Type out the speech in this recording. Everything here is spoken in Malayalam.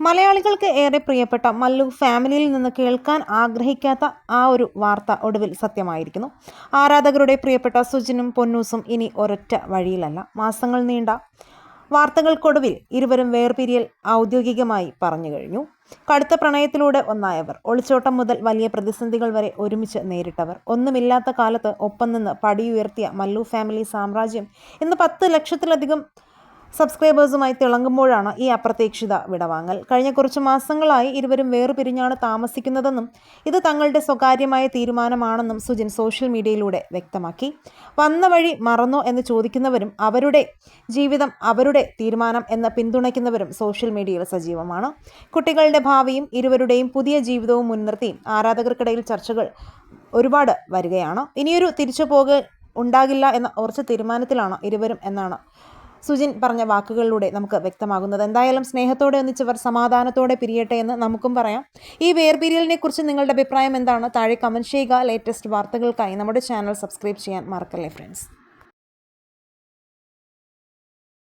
മലയാളികൾക്ക് ഏറെ പ്രിയപ്പെട്ട മല്ലു ഫാമിലിയിൽ നിന്ന് കേൾക്കാൻ ആഗ്രഹിക്കാത്ത ആ ഒരു വാർത്ത ഒടുവിൽ സത്യമായിരിക്കുന്നു. ആരാധകരുടെ പ്രിയപ്പെട്ട സുജിനും പൊന്നൂസും ഇനി ഒരൊറ്റ വഴിയിലല്ല. മാസങ്ങൾ നീണ്ട വാർത്തകൾക്കൊടുവിൽ ഇരുവരും വേർപിരിയൽ ഔദ്യോഗികമായി പറഞ്ഞു കഴിഞ്ഞു. കടുത്ത പ്രണയത്തിലൂടെ ഒന്നായവർ. ഒളിച്ചോട്ടം മുതൽ വലിയ പ്രതിസന്ധികൾ വരെ ഒരുമിച്ച് നേരിട്ടവർ. ഒന്നുമില്ലാത്ത കാലത്ത് ഒപ്പം നിന്ന് പടിയുയർത്തിയ മല്ലു ഫാമിലി സാമ്രാജ്യം ഇന്ന് പത്ത് ലക്ഷത്തിലധികം സബ്സ്ക്രൈബേഴ്സുമായി തിളങ്ങുമ്പോഴാണ് ഈ അപ്രതീക്ഷിത വിടവാങ്ങൽ. കഴിഞ്ഞ കുറച്ച് മാസങ്ങളായി ഇരുവരും വേർപിരിഞ്ഞാണ് താമസിക്കുന്നതെന്നും ഇത് തങ്ങളുടെ സ്വകാര്യമായ തീരുമാനമാണെന്നും സുജിൻ സോഷ്യൽ മീഡിയയിലൂടെ വ്യക്തമാക്കി. വന്ന വഴി മറന്നോ എന്ന് ചോദിക്കുന്നവരും അവരുടെ ജീവിതം അവരുടെ തീരുമാനം എന്ന് പിന്തുണയ്ക്കുന്നവരും സോഷ്യൽ മീഡിയയിൽ സജീവമാണ്. കുട്ടികളുടെ ഭാവിയും ഇരുവരുടെയും പുതിയ ജീവിതവും മുൻനിർത്തി ആരാധകർക്കിടയിൽ ചർച്ചകൾ ഒരുപാട് വരികയാണ്. ഇനിയൊരു തിരിച്ചു പോകൽ ഉണ്ടാകില്ല എന്ന ഉറച്ച തീരുമാനത്തിലാണ് ഇരുവരും എന്നാണ് സുജിൻ പറഞ്ഞ വാക്കുകളിലൂടെ നമുക്ക് വ്യക്തമാകുന്നത്. എന്തായാലും സ്നേഹത്തോടെ ഒന്നിച്ചവർ സമാധാനത്തോടെ പിരിയട്ടെ എന്ന് നമുക്കും പറയാം. ഈ വേർപിരിയലിനെ കുറിച്ച് നിങ്ങളുടെ അഭിപ്രായം എന്താണ്? താഴെ കമന്റ് ചെയ്യുക. ലേറ്റസ്റ്റ് വാർത്തകൾക്കായി നമ്മുടെ ചാനൽ സബ്സ്ക്രൈബ് ചെയ്യാൻ മറക്കല്ലേ ഫ്രണ്ട്സ്